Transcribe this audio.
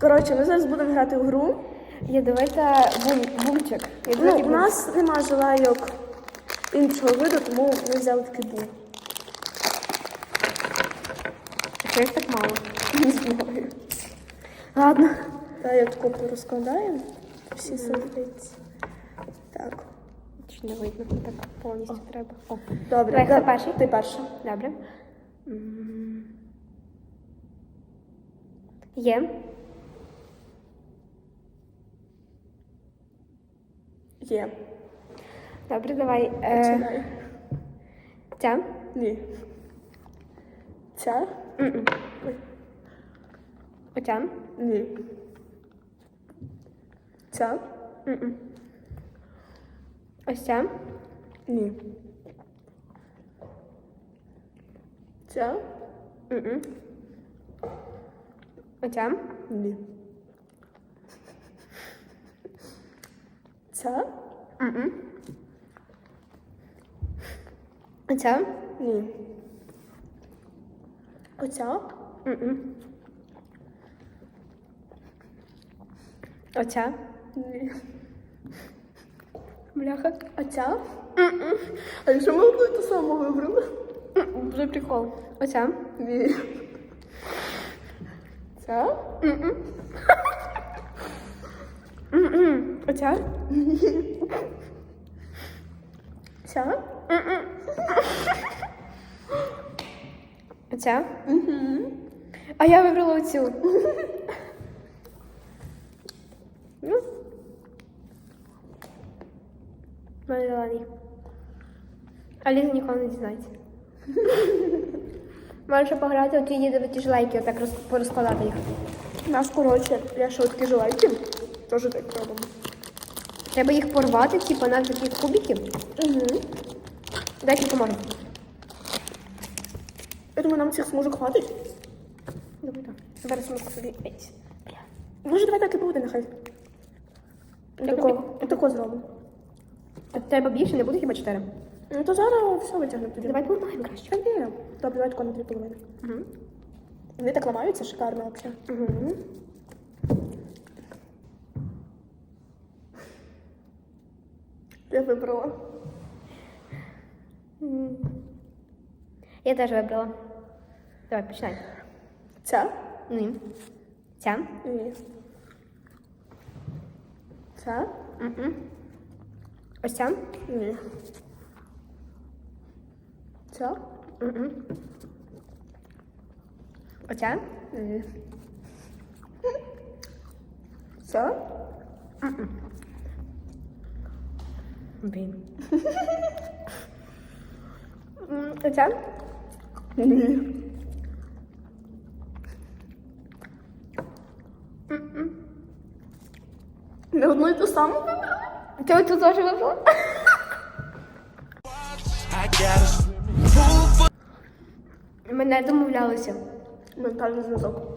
Коротше, ми зараз будемо грати в гру. Я давайте бум, бумчик. Ну, у бум. нас нема желайок іншого виду, тому ми взяли такий бум. Що їх так мало? Не знаю. Ладно. Та я таку порозкладаємо. Всі сердиці. Так. Чи не видно? Так повністю треба. О. Добре. Давай, хто да- перший? Ти перша. Добре. М. Є. Є. Добре, давай. Е, Починай. ця. Ні. Ця? М-м. Оця. Ні. Ця? М-м. Ось ця. Ні. Ця? М-м. Оця. Ні. Ця? М-м. Оця. Ні. Оця? М-м. Оця. Ні. Бляха. Оця? А якщо ми одну і ту саму вибрали? М, Вже прикол. Оця. Ні. Ця? М-м. Оця. Ця? А я вибрала оцю. Ну. В Мене зелений. А Ліза ніколи не дізнається. Можеш пограти, от її дивити ж лайки, отак роз, порозкладати їх. У нас, коротше, я ще такі желайки. Теж так робимо. Треба їх порвати, типу, на такі кубики. Угу. Дай тільки. Я думаю, нам цих смужок хватить. Добре, так. Зараз ми собі. Бля. Може, давай так і буде, нехай. Як Тако, тако зробимо. Треба більше, не буде хіба чотири? Ну то зараз все витягнемо тоді. Давай поламаємо краще. Та ні. Добре, давай тако на дві половини. Угу. Вони так ламаються шикарно взагалі. Угу. Я вибрала. Я теж вибрала. Давай, починай. Ця? Ні. Ця. Ні. Ця? Угу. Ось ця. Ні. Ця? Угу. Оця. Ні. Ця? Блін. Оця. Ні. Не одну і ту саму вибрали? Ти оцю теж вибрала? Ми не домовлялися. Ментальний зв'язок.